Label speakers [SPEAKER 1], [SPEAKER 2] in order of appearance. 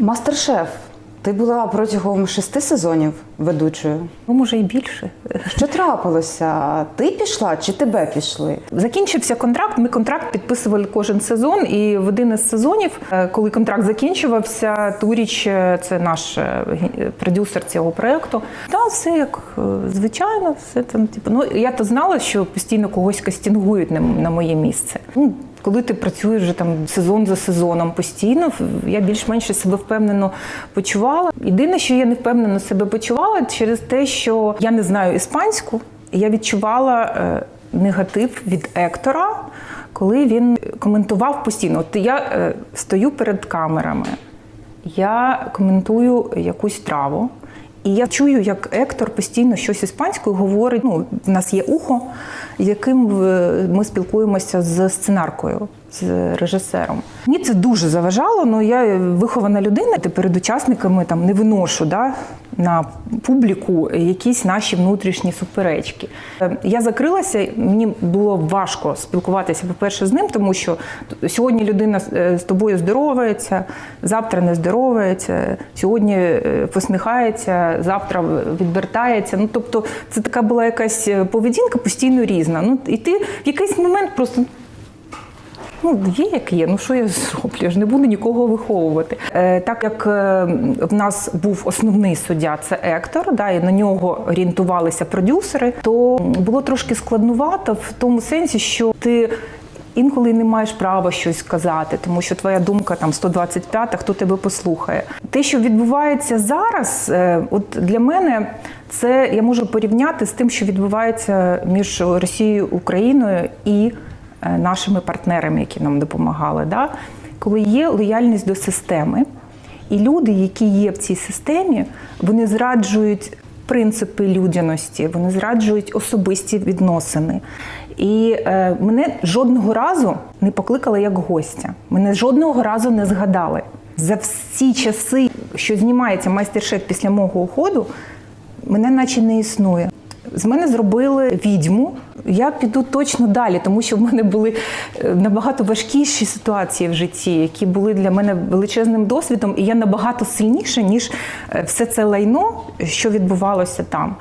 [SPEAKER 1] Мастер-шеф, ти була протягом шести сезонів ведучою.
[SPEAKER 2] Ну, може, і більше.
[SPEAKER 1] Що трапилося? Ти пішла чи тебе пішли?
[SPEAKER 2] Закінчився контракт. Ми контракт підписували кожен сезон. І в один із сезонів, е, коли контракт закінчувався, Туріч, е, це наш е, продюсер цього проекту, та все як звичайно, все там. Типу, ну я то знала, що постійно когось кастингують на, на моє місце. Ну, коли ти працюєш вже там сезон за сезоном постійно, я більш-менш себе впевнено почувала. Єдине, що я не впевнено себе почувала через те, що я не знаю іспанську, я відчувала е, негатив від Ектора, коли він коментував постійно. От я е, стою перед камерами, я коментую якусь траву. І я чую, як Ектор постійно щось іспанською говорить. Ну, в нас є ухо, яким е, ми спілкуємося з сценаркою, з режисером. Мені це дуже заважало, але я вихована людина, ти перед учасниками там не виношу да, на публіку якісь наші внутрішні суперечки. Е, Я закрилася, мені було важко спілкуватися, по-перше, з ним, тому що сьогодні людина е, з тобою здоровається, завтра не здоровається, сьогодні е, посміхається, завтра відвертається. Ну тобто, це така була якась поведінка постійно різна. Ну і ти в якийсь момент просто. Ну, є як є, ну що я зроблю? Я ж не буду нікого виховувати. Е, так як е, в нас був основний суддя, це Ектор, да, і на нього орієнтувалися продюсери, то було трошки складнувато в тому сенсі, що ти. Інколи не маєш права щось сказати, тому що твоя думка там 125, хто тебе послухає. Те, що відбувається зараз, е, от для мене це я можу порівняти з тим, що відбувається між Росією Україною і нашими партнерами, які нам допомагали. Да? Коли є лояльність до системи, і люди, які є в цій системі, вони зраджують принципи людяності, вони зраджують особисті відносини. І е, мене жодного разу не покликали як гостя. Мене жодного разу не згадали. За всі часи, що знімається майстер-шеф після мого уходу, мене наче не існує. З мене зробили відьму. Я піду точно далі, тому що в мене були е, набагато важкіші ситуації в житті, які були для мене величезним досвідом, і я набагато сильніша, ніж е, все це лайно, що відбувалося там.